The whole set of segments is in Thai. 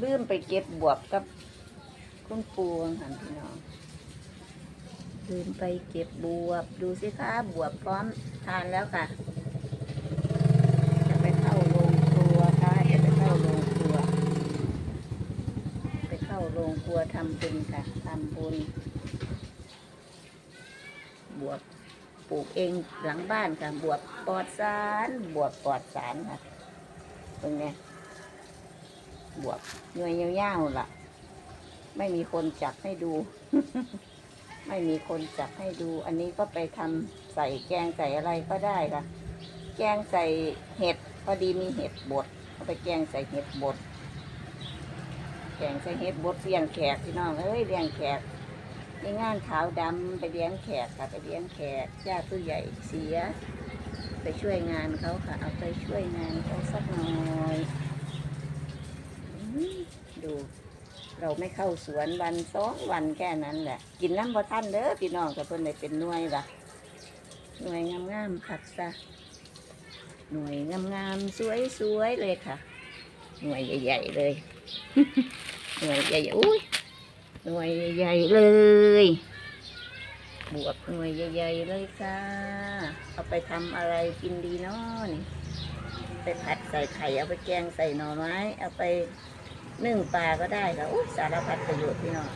ลืมไปเก็บบวบกับคุณปูหันพี่น้องลืมไปเก็บบวบ ดูสิคะบวบพร้อมทานแล้วค่ะ จะไปเข้าโรงครัวค่ะจะไปเข้าโรงครัว ไปเข้าโรงครัวทำบุญค่ะทำบุญบวบปลูกเองหลังบ้านค่ะ บวบปลอดสาร บวบปลอดสารค่ะตรงเนี้ย บวบหน่วยยาวๆล่ะ ไม่มีคนจับให้ดู ไม่มีคนจับให้ดู อันนี้ก็ไปทำใส่แกงใส่อะไรก็ได้ค่ะ แกงใส่เห็ดพอดีมีเห็ดบดเอาไปแกงใส่เห็ดบดแกงใส่เห็ดบดเลี้ยงแขกพี่น้องเอ้ยเลี้ยงแขกในงานขาวดำไปเลี้ยงแขกค่ะไปเลี้ยงแขกญาติผู้ใหญ่เสีย ไปช่วยงานเขาค่ะ เอาไปช่วยงานเขาสักหน่อยอื้อดู เราไม่เข้าสวนวันสองวันแค่นั้นแหละ กินน้ำบ่ท่านเด้อพี่น้องกับเพิ่นได้เป็นหน่วยละหน่วยงามๆผักซะหน่วยงามๆสวยๆเลยค่ะ หน่วยใหญ่ ๆ เลย หน่วยใหญ่ๆอุ้ยหน่วยใหญ่ๆเลย บวบหน่วยใหญ่ๆเลยค่ะ เอาไปทำอะไรกินดีเนาะนี่ไปผัดใส่ไข่เอาไปแกงใส่หน่อไม้เอาไป นึ่งปลาก็ได้ค่ะอุ๊ยสารพัดประโยชน์พี่น้อง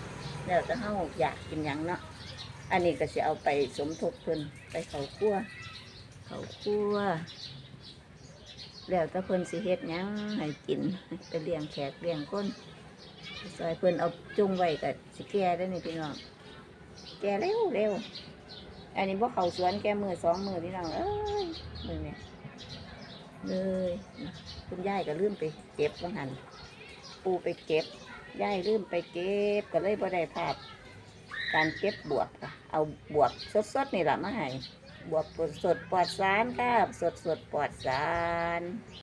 แล้วจะเฮาอยากกินยังเนาะอันนี้ก็จะเอาไปสมทบเพิ่นไปเขาคั่วเขาคั่วแล้วถ้าเพิ่นสิเฮ็ดยังให้กินไปเลี้ยงแขกเลี้ยงคนซอยเพิ่นเอาจุงไว้กับสิแก่ได้นี่พี่น้องแก่เร็วเร็วอันนี้บ่เขาสวนแก่มือสองมือพี่น้องเอ้ยมือเนี่ยเลยคุณยายก็ลืมไปเก็บว่าหัน ปูไปเก็บยายลืมไปเก็บก็เลยบ่ได้ภาพการเก็บบวบเอาบวบสดๆนี่แหละมาให้บวบสดๆปลอดสารค่ะสดๆปลอดสาร